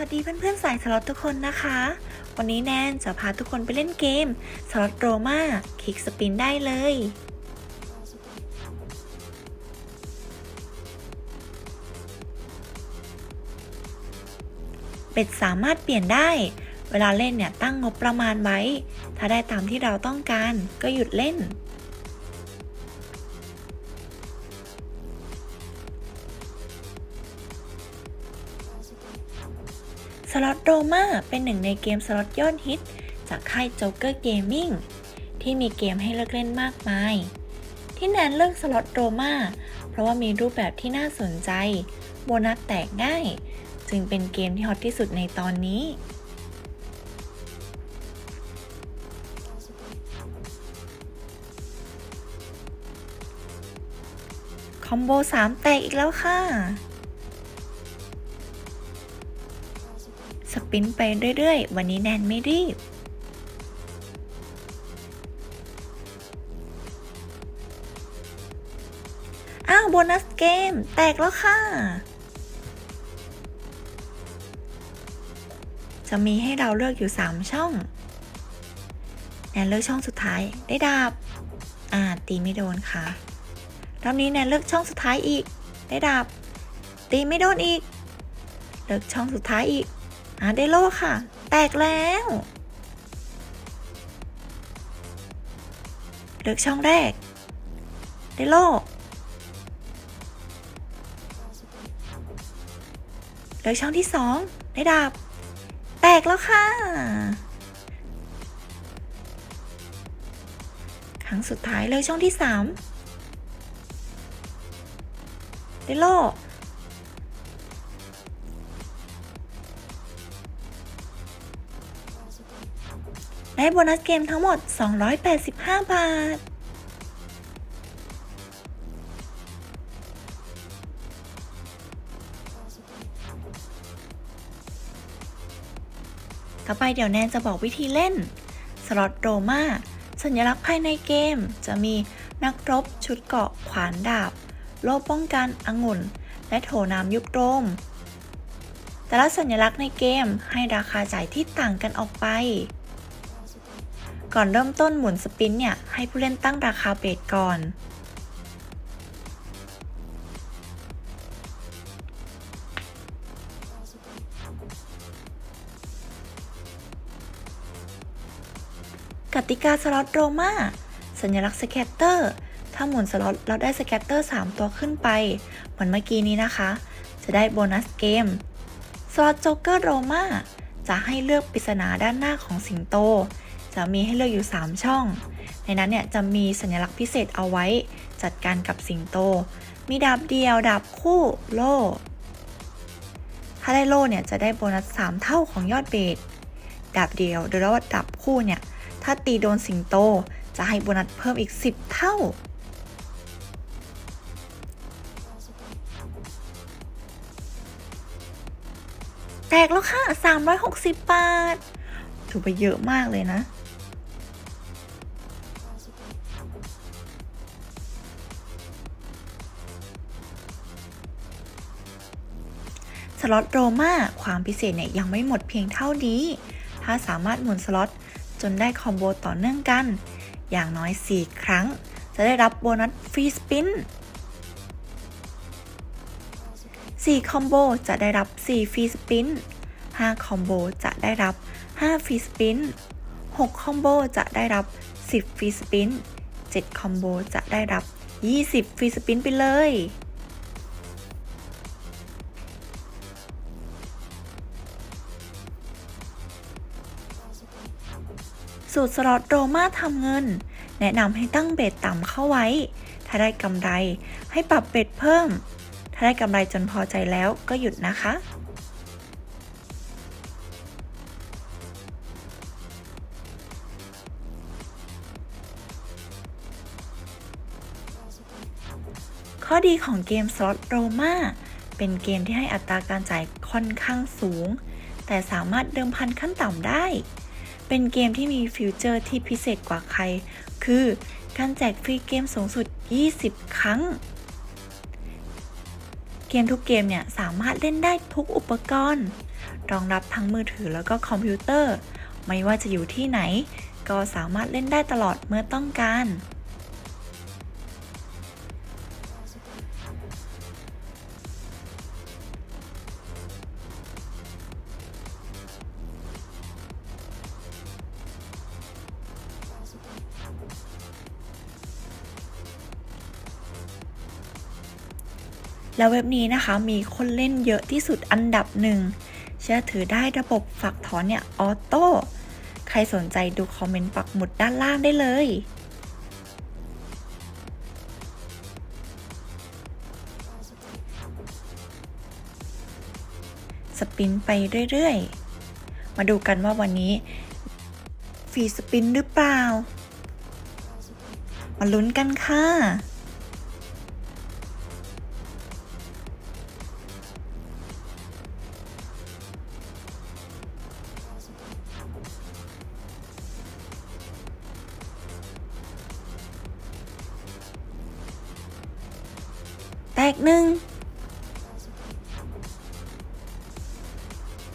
วัสดีเพื่อนๆสายสล็อตทุกคนนะคะ วันนี้แนนจะพาทุกคนไปเล่นเกมสล็อตโรมาคลิกสปินได้เลย เป็ดสามารถเปลี่ยนได้ เวลาเล่นเนี่ยตั้งงบประมาณไว้ ถ้าได้ตามที่เราต้องการก็หยุดเล่น ล็อตโรมาเป็นหนึ่งในเกมสล็อตยอดฮิต จากค่ายโจ๊กเกอร์เกมมิ่งที่มีเกมให้เลือกเล่นมากมาย ที่แนนเลือกสล็อตโรมาเพราะว่ามีรูปแบบที่น่าสนใจ โบนัสแตกง่าย จึงเป็นเกมที่ฮอตที่สุดในตอนนี้คอมโบ 3 แตกอีกแล้วค่ะ สปินไปเรื่อยๆ วันนี้แนนไม่รีบ อ้าว โบนัสเกม แตกแล้วค่ะ จะมีให้เราเลือกอยู่ 3 ช่อง แนนเลือกช่องสุดท้ายได้ดาบ อ่า ตีไม่โดนค่ะรอบนี้แนนเลือกช่องสุดท้ายอีก ได้ดาบ ตีไม่โดนอีกเลือกช่องสุดท้ายอีก อาได้โล่ค่ะ แตกแล้ว เลือกช่องแรกได้โล่เลือกช่องที่สองได้ดาบ แตกแล้วค่ะ ครั้งสุดท้ายเลือกช่องที่สามได้โล่ ได้โบนัสเกมทั้งหมด 285 บาท ต่อไปเดี๋ยวแนนจะบอกวิธีเล่น สล็อตโรมาสัญลักษณ์ภายในเกมจะมีนักรบ ชุดเกาะ ขวานดาบ โล่ป้องกันองุ่น และโถน้ำยุคโรม แต่ละสัญลักษณ์ในเกมให้ราคาจ่ายที่ต่างกันออกไป ก่อนเริ่มต้นหมุนสปินเนี่ย ให้ผู้เล่นตั้งราคาเบสก่อน กติกาสล็อตโรมาสัญลักษณ์สแกตเตอร์ ถ้าหมุนสล็อตแล้วได้สแกตเตอร์ 3 ตัวขึ้นไป เหมือนเมื่อกี้นี้นะคะ จะได้โบนัสเกม สล็อตโจ๊กเกอร์โรมาจะให้เลือกปริศนาด้านหน้าของสิงโต จะมีให้เลือกอยู่ 3 ช่อง ในนั้นเนี่ยจะมีสัญลักษณ์พิเศษเอาไว้จัดการกับสิงโต มีดาบเดียว ดาบคู่โล่ ถ้าได้โล่เนี่ยจะได้โบนัส 3 เท่าของยอดเบสดาบเดียวหรือว่าดาบคู่เนี่ยถ้าตีโดนสิงโตจะให้โบนัสเพิ่มอีก 10 เท่าแตกแล้วค่ะ 360 บาท ถือไปเยอะมากเลยนะ ล็อตโรมาความพิเศษเนี่ยยังไม่หมดเพียงเท่านี้ ถ้าสามารถหมุนสล็อตจนได้คอมโบต่อเนื่องกัน อย่างน้อย 4 ครั้ง จะได้รับโบนัสฟรีสปิน4คอมโบจะได้รับ 4 ฟรีสปิน5คอมโบจะได้รับ 5 ฟรีสปิน6คอมโบจะได้รับ 10 ฟรีสปิน7คอมโบจะได้รับ 20 ฟรีสปินไปเลย สูตรสล็อตโรมาทำเงิน แนะนำให้ตั้งเบสต่ำเข้าไว้ ถ้าได้กำไรให้ปรับเบสเพิ่ม ถ้าได้กำไรจนพอใจแล้วก็หยุดนะคะ ข้อดีของเกมสล็อตโรมาเป็นเกมที่ให้อัตราการจ่ายค่อนข้างสูง แต่สามารถเดิมพันขั้นต่ำได้ เป็นเกมที่มีฟิวเจอร์ที่พิเศษกว่าใคร คือการแจกฟรีเกมสูงสุด 20 ครั้ง เกมทุกเกมเนี่ยสามารถเล่นได้ทุกอุปกรณ์ รองรับทั้งมือถือแล้วก็คอมพิวเตอร์ ไม่ว่าจะอยู่ที่ไหน ก็สามารถเล่นได้ตลอดเมื่อต้องการ แล้วเว็บนี้นะคะมีคนเล่นเยอะที่สุดอันดับหนึ่งเชื่อถือได้ระบบฝากถอนเนี่ยออโต้ ใครสนใจดูคอมเมนต์ปักหมุดด้านล่างได้เลย สปินไปเรื่อยๆ มาดูกันว่าวันนี้ฟรีสปินหรือเปล่า มาลุ้นกันค่ะ แตกหนึ่ง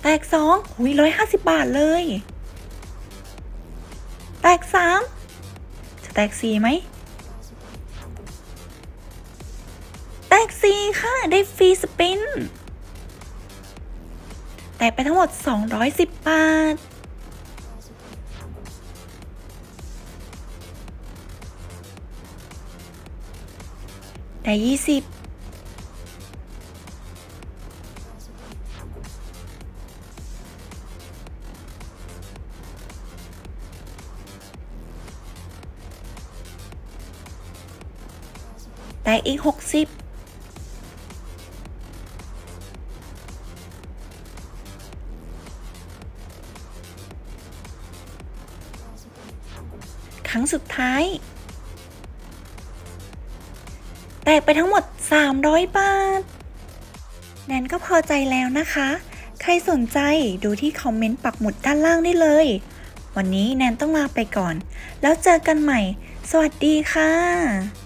แตกสองหุยร้อยห้าสิบบาทเลย แตกสามจะแตกสี่ไหม แตกสี่ค่ะ ได้ฟรีสปิน แตกไปทั้งหมดสองร้อยสิบบาท ได้ 20 แตกอีกหกสิบครั้งสุดท้าย แตกไปทั้งหมด 300 บาท แนนก็พอใจแล้วนะคะ ใครสนใจดูที่คอมเมนต์ปักหมุดด้านล่างได้เลย วันนี้แนนต้องลาไปก่อน แล้วเจอกันใหม่ สวัสดีค่ะ